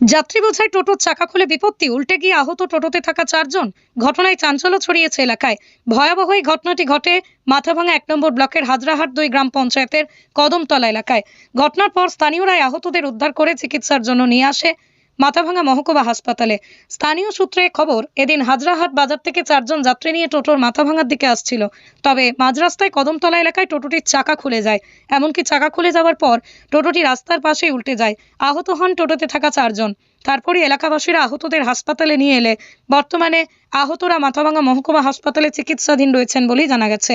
যাত্রী বোঝায় টোটোর চাকা খুলে বিপত্তি। উল্টে গিয়ে আহত টোটোতে থাকা চারজন। ঘটনায় চাঞ্চল্য ছড়িয়েছে এলাকায়। ভয়াবহ এই ঘটনাটি ঘটে মাথাভাঙা এক নম্বর ব্লকের হাজরাহাট দুই গ্রাম পঞ্চায়েতের কদমতলা এলাকায়। ঘটনার পর স্থানীয়রাই আহতদের উদ্ধার করে চিকিৎসার জন্য নিয়ে আসে। মাথাভাঙা মহকুমা হাসপাতালে। স্থানীয় সূত্রে খবর, এদিন হাজরাহাট বাজার থেকে চারজন যাত্রী নিয়ে টোটোর মাথাভাঙার দিকে আসছিল। তবে মাঝ রাস্তায় কদমতলা এলাকায় টোটোটির চাকা খুলে যায়। এমনকি চাকা খুলে যাওয়ার পর টোটোটি রাস্তার পাশেই উল্টে যায়। আহত হন টোটোতে থাকা চারজন। তারপরে এলাকাবাসীরা আহতদের হাসপাতালে নিয়ে এলে। বর্তমানে আহতরা মাথাভাঙা মহকুমা হাসপাতালে চিকিৎসাধীন রয়েছেন বলেই জানা গেছে।